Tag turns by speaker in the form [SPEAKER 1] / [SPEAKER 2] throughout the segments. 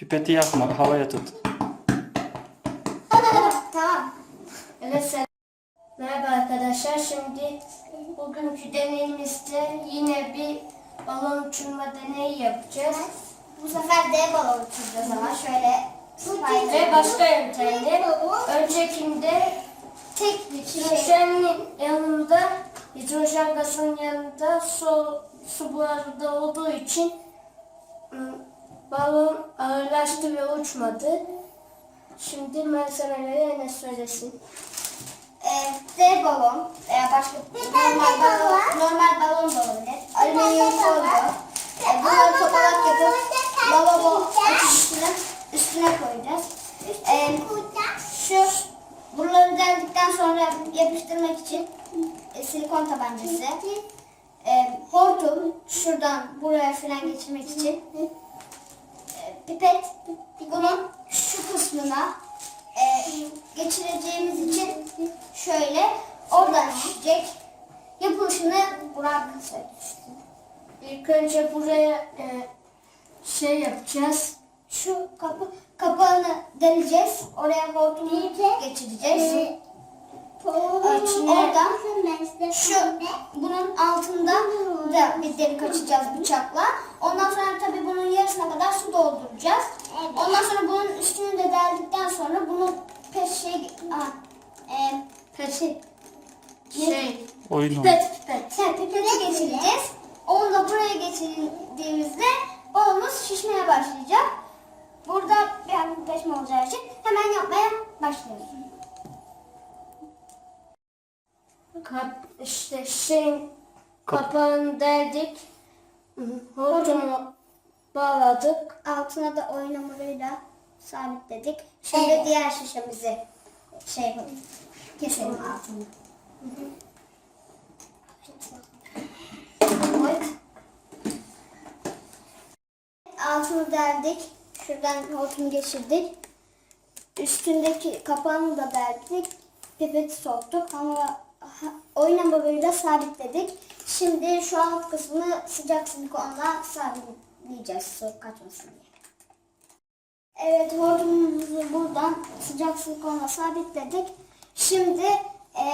[SPEAKER 1] Pipeti yakma, havaya tut.
[SPEAKER 2] Tamam. Evet sen. Merhaba arkadaşlar. Şimdi bugünkü deneyimizde yine bir balon uçurma deneyi yapacağız.
[SPEAKER 3] Bu sefer D balon uçuracağız ama şöyle
[SPEAKER 2] Ve başka yöntemle. Öncekinde
[SPEAKER 3] tek bir şey.
[SPEAKER 2] hidrojenin yanında, hidrojen gazının yanında su, su buharı da olduğu için ım, balon ağırlaştı ve uçmadı. Şimdi malzemeleri Enes söylesin.
[SPEAKER 3] E, D balon veya başka normal balon, normal balon da olabilir. Alüminyum folyo. E, bunları topalak yapıp lavabo açışını üstüne koyacağız. E, şu buraları deldikten sonra yapıştırmak için e, silikon tabancası. E, hortum şuradan buraya falan geçirmek için. Pipet bunun şu kısmına e, geçireceğimiz için şöyle oradan düşecek. Yapılışını Burak söylesin.
[SPEAKER 2] İlk önce buraya e, şey yapacağız.
[SPEAKER 3] Şu kapı kapağını deleceğiz. Oraya hortumu geçireceğiz.
[SPEAKER 2] Açını-
[SPEAKER 3] Oradan şu bunun altında da bir delik açacağız bıçakla. Ondan sonra tabii bunun yarısına kadar su dolduracağız. Ondan sonra bunun üstünü de deldikten sonra bunu pet şey aa, e, pet şey
[SPEAKER 1] Oyun
[SPEAKER 2] pipet pipet.
[SPEAKER 3] Sen pipete geçireceğiz. Onu da buraya geçirdiğimizde balonumuz şişmeye başlayacak. Burada bir hafifleşme olacağı için hemen yapmaya başlıyoruz.
[SPEAKER 2] Kap, işte şeyin kapağını deldik. Hortumu bağladık.
[SPEAKER 3] Altına da oyun hamuruyla sabitledik. Şimdi diğer şişemizi şey yapalım. Keselim altını. Evet. Altını deldik. Şuradan hortumu geçirdik. Üstündeki kapağını da deldik. Pipeti soktuk ama oyun hamuruyla sabitledik. Şimdi şu alt kısmını sıcak silikonla sabitleyeceğiz su kaçmasın diye. Evet hortumumuzu buradan sıcak silikonla sabitledik. Şimdi e,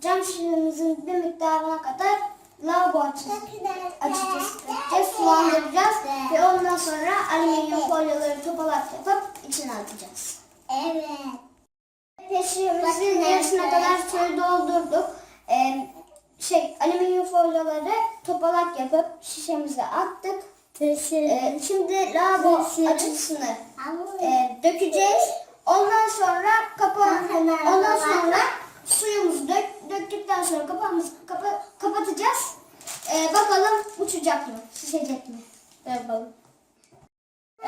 [SPEAKER 3] cam şişemizin bir miktarına kadar lavabo açıcısı dökeceğiz, sulandıracağız ve ondan sonra alüminyum folyoları topalak yapıp içine atacağız.
[SPEAKER 4] Evet.
[SPEAKER 3] Peşimizin yarısına kadar suyu doldurduk. E, şey alüminyum folyoları topalak yapıp şişemize attık. E, şimdi lavabo açıcısını e, dökeceğiz. Ondan sonra kapağı, ondan sonra suyumuzu dök, döktükten sonra kapağımızı kapa- kapatacağız. E, bakalım uçacak mı, şişecek mi?
[SPEAKER 2] Yapalım.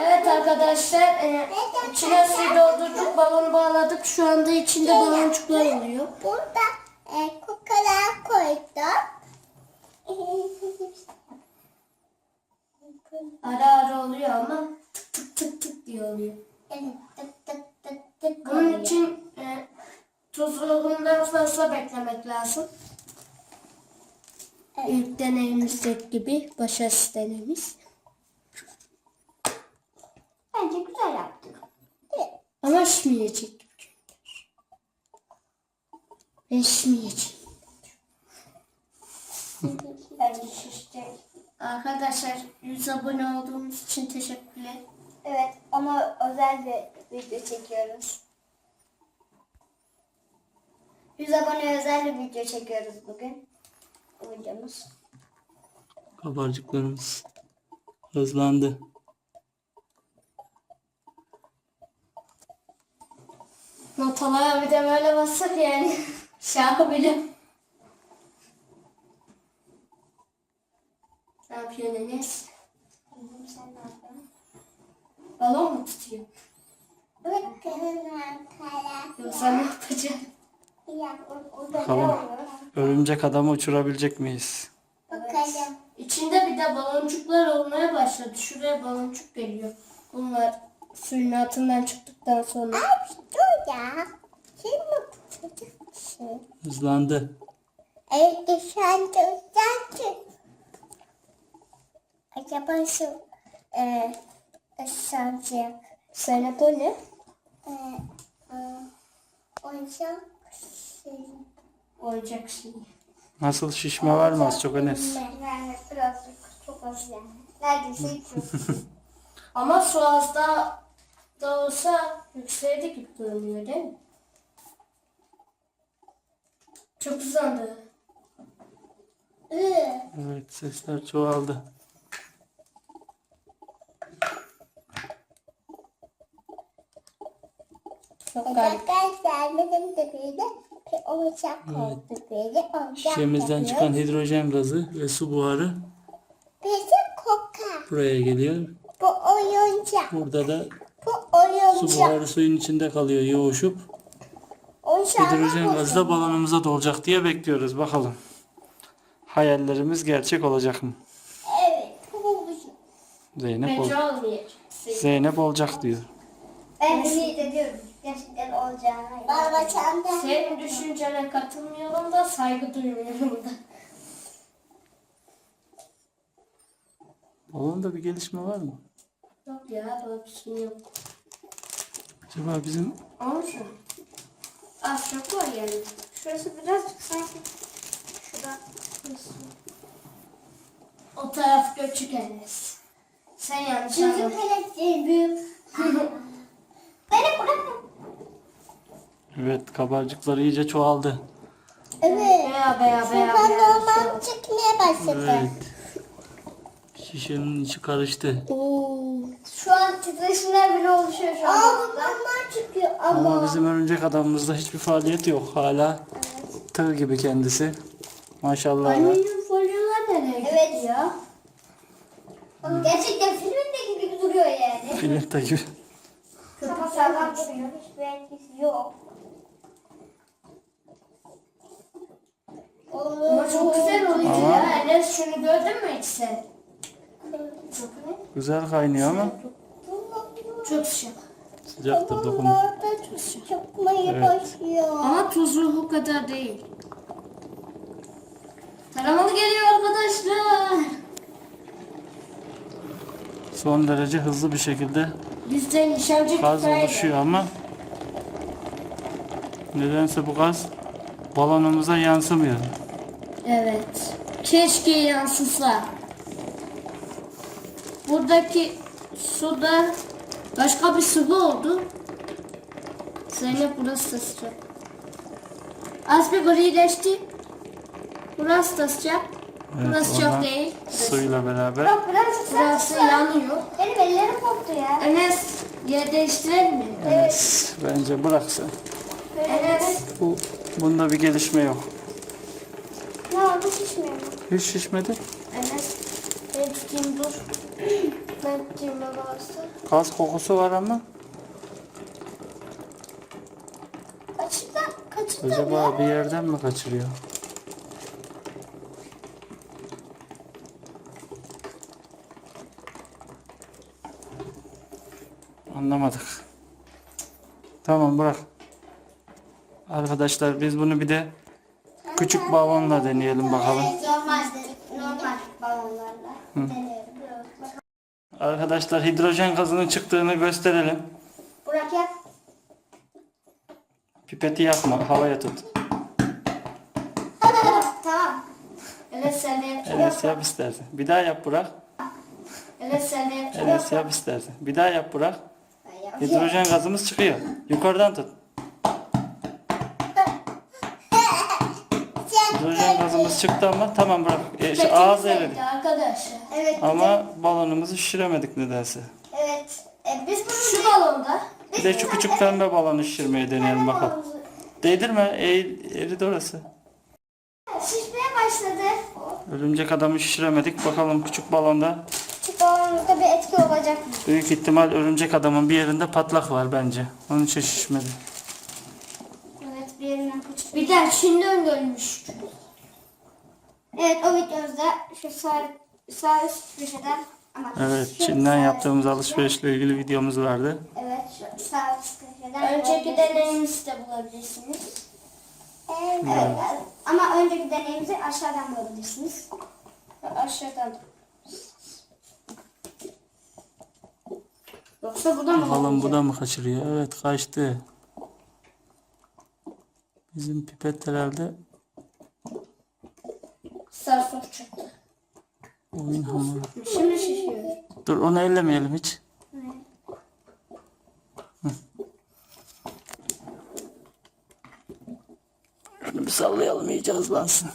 [SPEAKER 2] Evet arkadaşlar, e, içine suyu doldurduk, balonu bağladık. Şu anda içinde baloncuklar oluyor.
[SPEAKER 4] Burada e, kukalar koyduk.
[SPEAKER 2] Ara ara oluyor ama tık tık tık tık diye oluyor.
[SPEAKER 4] Evet, tık tık tık tık
[SPEAKER 2] Bunun
[SPEAKER 4] oluyor.
[SPEAKER 2] için e, tuzluğundan fazla beklemek lazım. İlk deneyimizdeki gibi başarısız deneyimiz.
[SPEAKER 3] Bence güzel yaptık.
[SPEAKER 2] Ama. Ben şişmeyecek.
[SPEAKER 3] Bence şişecek.
[SPEAKER 2] Arkadaşlar 100 abone olduğunuz için teşekkürler.
[SPEAKER 3] Evet, ama özel bir video çekiyoruz. 100 abone özel bir video çekiyoruz bugün. Bu videomuz.
[SPEAKER 1] Kabarcıklarımız hızlandı.
[SPEAKER 2] Notalara bir de böyle basıp yani şarkı bile. Ne yapıyor Enes?
[SPEAKER 3] Sen ne yapıyorsun?
[SPEAKER 2] Balon mu tutuyor?
[SPEAKER 4] Arkadaşlar.
[SPEAKER 2] Yoksa ne yapacak?
[SPEAKER 4] Ya,
[SPEAKER 3] Burada ne
[SPEAKER 1] Tamam.
[SPEAKER 3] oluyor?
[SPEAKER 1] Örümcek adamı uçurabilecek miyiz?
[SPEAKER 4] Bakalım.
[SPEAKER 2] İçinde bir de baloncuklar olmaya başladı. Şuraya baloncuk geliyor. Bunlar suyun altından çıktıktan sonra.
[SPEAKER 4] Abi dur ya. Çocuk kişi?
[SPEAKER 1] Hızlandı.
[SPEAKER 4] Evet sen de Acaba şu e,
[SPEAKER 2] o ne?
[SPEAKER 4] Ee, e, oyuncak şey.
[SPEAKER 2] Oyuncak şey.
[SPEAKER 1] Nasıl şişme var mı az çok Enes?
[SPEAKER 3] Yani birazcık çok az yani. Neredeyse hiç yok.
[SPEAKER 2] Ama su az da, da olsa yükseldi gibi görünüyor değil mi? Çok uzandı.
[SPEAKER 3] Iı.
[SPEAKER 1] Evet sesler çoğaldı.
[SPEAKER 2] Çok garip.
[SPEAKER 4] Arkadaşlar benim de böyle bir oyuncak oldu böyle oyuncak
[SPEAKER 1] Şişemizden çıkan hidrojen gazı ve su buharı
[SPEAKER 4] Bizim koka.
[SPEAKER 1] buraya geliyor.
[SPEAKER 4] Bu oyuncak.
[SPEAKER 1] Burada da su buharı suyun içinde kalıyor yoğuşup. Hidrojen gazı da balonumuza dolacak diye bekliyoruz. Bakalım. Hayallerimiz gerçek olacak mı?
[SPEAKER 4] Evet.
[SPEAKER 1] Zeynep, ol. Zeynep olacak diyor.
[SPEAKER 3] Ben ümit ediyorum. Gerçekten olacağına.
[SPEAKER 4] Baba çanta.
[SPEAKER 2] Senin düşüncene katılmıyorum da saygı duymuyorum da.
[SPEAKER 1] Balonda bir gelişme var mı?
[SPEAKER 2] Yok ya böyle bir şey yok.
[SPEAKER 1] Acaba bizim
[SPEAKER 2] mu? Az çok yani.
[SPEAKER 3] Şurası birazcık sanki şurada.
[SPEAKER 2] O taraf göçük Enes. Sen yanlış anladın.
[SPEAKER 3] pelek büyük. Beni bırakın.
[SPEAKER 1] evet kabarcıkları iyice çoğaldı.
[SPEAKER 4] Evet.
[SPEAKER 2] Veya veya veya
[SPEAKER 4] Buradan
[SPEAKER 2] veya.
[SPEAKER 4] normal çıkmaya başladı.
[SPEAKER 1] Evet. Şişenin içi karıştı.
[SPEAKER 3] An titreşimler bile oluşuyor şu
[SPEAKER 4] Aa
[SPEAKER 3] an.
[SPEAKER 4] bunlar çıkıyor ama.
[SPEAKER 1] Ama bizim örümcek adamımızda hiçbir faaliyet yok. Hala tığ gibi kendisi. Maşallah.
[SPEAKER 2] Alüminyum folyolar nereye
[SPEAKER 3] Evet.
[SPEAKER 2] ya?
[SPEAKER 3] Oğlum gerçekten filmindeki gibi duruyor yani.
[SPEAKER 1] Filmde gibi.
[SPEAKER 3] Kafa sağlam duruyor. Hiçbir etkisi yok.
[SPEAKER 2] Ama çok güzel oluyor
[SPEAKER 1] Ama-
[SPEAKER 2] ya. Enes şunu gördün mü hiç sen?
[SPEAKER 1] Güzel kaynıyor ama
[SPEAKER 2] Çok sıcak.
[SPEAKER 1] sıcaktır dokun.
[SPEAKER 4] Da çıkmaya
[SPEAKER 1] Evet.
[SPEAKER 4] başlıyor.
[SPEAKER 2] Ama tuzlu bu kadar değil. Taramalı geliyor arkadaşlar.
[SPEAKER 1] Son derece hızlı bir şekilde
[SPEAKER 2] Bizde nişancı
[SPEAKER 1] gaz oluşuyor ama nedense bu gaz balonumuza yansımıyor.
[SPEAKER 2] Evet. Keşke yansısa. Buradaki suda başka bir sıvı oldu. Zeynep burası da sıcak. Az bir grileşti. Burası da sıcak. burası
[SPEAKER 1] oradan
[SPEAKER 2] çok değil.
[SPEAKER 1] Suyla beraber.
[SPEAKER 3] Bak birazcık
[SPEAKER 2] Burası yanıyor.
[SPEAKER 3] Benim ellerim koptu ya.
[SPEAKER 2] Enes yer değiştirelim mi?
[SPEAKER 1] Evet. Bence bıraksın.
[SPEAKER 2] Enes
[SPEAKER 1] Bu, bunda bir gelişme yok.
[SPEAKER 3] Ne oldu şişmiyor mu?
[SPEAKER 1] Hiç şişmedi.
[SPEAKER 2] Enes ben tutayım dur. Ben.
[SPEAKER 1] Gaz kokusu var ama
[SPEAKER 3] Kaçta? Kaçta?
[SPEAKER 1] acaba bir yerden mi kaçırıyor? Anlamadık. Tamam bırak. Arkadaşlar biz bunu bir de küçük balonla deneyelim bakalım.
[SPEAKER 3] Normal, normal balonlarla. Deneyelim.
[SPEAKER 1] Arkadaşlar hidrojen gazının çıktığını gösterelim.
[SPEAKER 3] Burak yap.
[SPEAKER 1] Pipeti yapma, havaya tut.
[SPEAKER 3] Tamam.
[SPEAKER 2] Enes sen de yap.
[SPEAKER 1] Enes yap istersen. Bir daha yap Burak.
[SPEAKER 2] Enes sen de yap.
[SPEAKER 1] Enes yap istersen. Bir daha yap Burak. Hidrojen gazımız çıkıyor. Yukarıdan tut. Hidrojen gazımız çıktı ama tamam bırak. E, şu ağzı evet.
[SPEAKER 2] Arkadaşlar.
[SPEAKER 3] Evet.
[SPEAKER 1] Ama balonumuzu şişiremedik nedense.
[SPEAKER 3] Evet. E, biz bunu
[SPEAKER 2] Şu balonda
[SPEAKER 1] Bir de şu küçük pembe balonu şişirmeye deneyelim bakalım. Değdirme, eğil, eridi orası.
[SPEAKER 3] şişmeye başladı.
[SPEAKER 1] Örümcek adamı şişiremedik. Bakalım küçük balonda.
[SPEAKER 3] Küçük balonumuzda bir etki olacak mı?
[SPEAKER 1] Büyük ihtimal örümcek adamın bir yerinde patlak var bence. Onun için şişmedi.
[SPEAKER 3] Evet bir yerinden küçük.
[SPEAKER 2] bir de Çin'den görmüş.
[SPEAKER 3] Evet o videomuzda şu sağ, sağ üst köşeden ama
[SPEAKER 1] Evet,
[SPEAKER 3] şu
[SPEAKER 1] Çin'den
[SPEAKER 3] sağ
[SPEAKER 1] yaptığımız alışverişle ilgili videomuz vardı.
[SPEAKER 3] Evet şu sağ üst köşeden.
[SPEAKER 2] Önceki deneyimizi de bulabilirsiniz.
[SPEAKER 3] Evet, evet. Ama önceki deneyimizi aşağıdan bulabilirsiniz.
[SPEAKER 2] Aşağıdan. Yoksa bu da mı?
[SPEAKER 1] Bakalım bu da mı kaçırıyor? Evet kaçtı. Bizim pipet herhalde
[SPEAKER 2] Sarsık çıktı.
[SPEAKER 1] oyun hamuru.
[SPEAKER 2] Şimdi şişiyor.
[SPEAKER 1] Dur onu ellemeyelim hiç. Hı. Şunu bir sallayalım iyice hızlansın.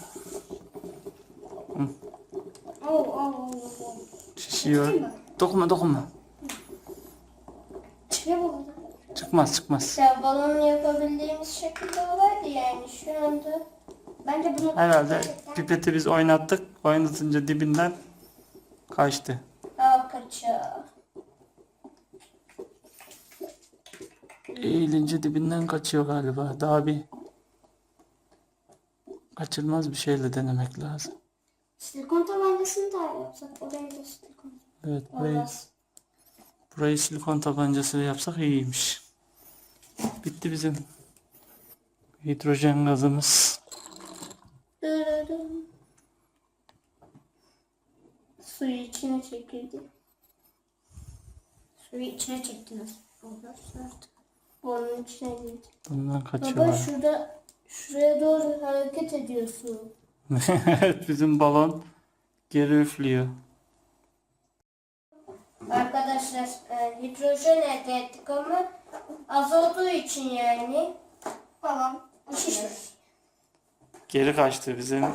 [SPEAKER 3] Oo, oo, oo, oo.
[SPEAKER 1] Şişiyor. Dokunma dokunma.
[SPEAKER 3] Çıkıyor mu buradan?
[SPEAKER 1] Çıkmaz çıkmaz.
[SPEAKER 2] Ya balonu yapabildiğimiz şekilde olaydı yani şu anda.
[SPEAKER 3] Bence bunu
[SPEAKER 1] Herhalde pipeti biz oynattık. Oynatınca dibinden kaçtı.
[SPEAKER 2] Al kaçıyor.
[SPEAKER 1] Eğilince dibinden kaçıyor galiba. Daha bir kaçılmaz bir şeyle denemek lazım.
[SPEAKER 3] silikon tabancasını da yapsak. Oraya da silikon.
[SPEAKER 1] Evet burayı,
[SPEAKER 2] Olmaz.
[SPEAKER 1] burayı silikon tabancasıyla yapsak iyiymiş. Bitti bizim hidrojen gazımız.
[SPEAKER 2] Dırırım. Suyu içine çekildi.
[SPEAKER 3] Suyu içine çektiniz. Olur.
[SPEAKER 2] Burnun içine girdi.
[SPEAKER 1] Bundan
[SPEAKER 2] Baba
[SPEAKER 1] kaçıyorlar.
[SPEAKER 2] şurada şuraya doğru hareket ediyorsun.
[SPEAKER 1] evet bizim balon geri üflüyor.
[SPEAKER 2] Arkadaşlar e, hidrojen elde ettik ama az olduğu için yani
[SPEAKER 3] Babam.
[SPEAKER 2] şişmiş.
[SPEAKER 1] Geri kaçtı bizim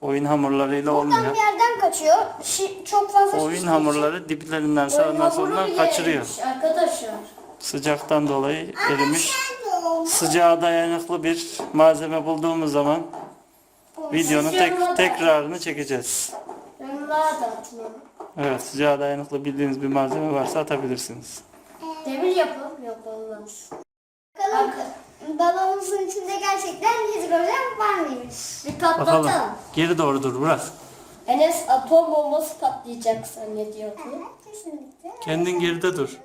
[SPEAKER 1] oyun hamurlarıyla
[SPEAKER 3] Buradan
[SPEAKER 1] olmuyor.
[SPEAKER 3] bir yerden kaçıyor. Şi- çok fazla
[SPEAKER 1] Oyun hamurları diplerinden
[SPEAKER 2] Oyun
[SPEAKER 1] sağından
[SPEAKER 2] hamuru
[SPEAKER 1] solundan
[SPEAKER 2] bile
[SPEAKER 1] kaçırıyor.
[SPEAKER 2] erimiş Arkadaşlar.
[SPEAKER 1] Sıcaktan dolayı erimiş. Sıcağa dayanıklı bir malzeme bulduğumuz zaman videonun tek, tekrarını çekeceğiz.
[SPEAKER 2] Yanlara da atmam.
[SPEAKER 1] Evet sıcağa dayanıklı bildiğiniz bir malzeme varsa atabilirsiniz.
[SPEAKER 2] Demir yapalım yok olmaz.
[SPEAKER 3] Bakalım balonumuzun içinde gerçekten hidrojen var mıymış?
[SPEAKER 2] Bir
[SPEAKER 1] Bakalım.
[SPEAKER 2] patlatalım.
[SPEAKER 1] Geri doğru dur Burak.
[SPEAKER 2] Enes atom bombası patlayacak zannediyordu.
[SPEAKER 3] Kesinlikle.
[SPEAKER 1] Kendin geride dur.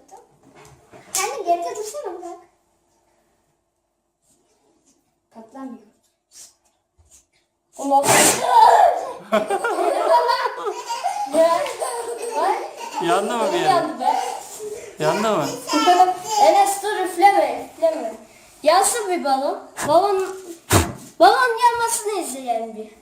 [SPEAKER 3] Kendi geride dursana bırak.
[SPEAKER 2] Patlamıyor. Ulan.
[SPEAKER 1] Yandı mı bir yerin? Yandı mı?
[SPEAKER 2] Enes dur üfleme üfleme. Yansın bir balon. Balon balon yanmasını izleyelim bir.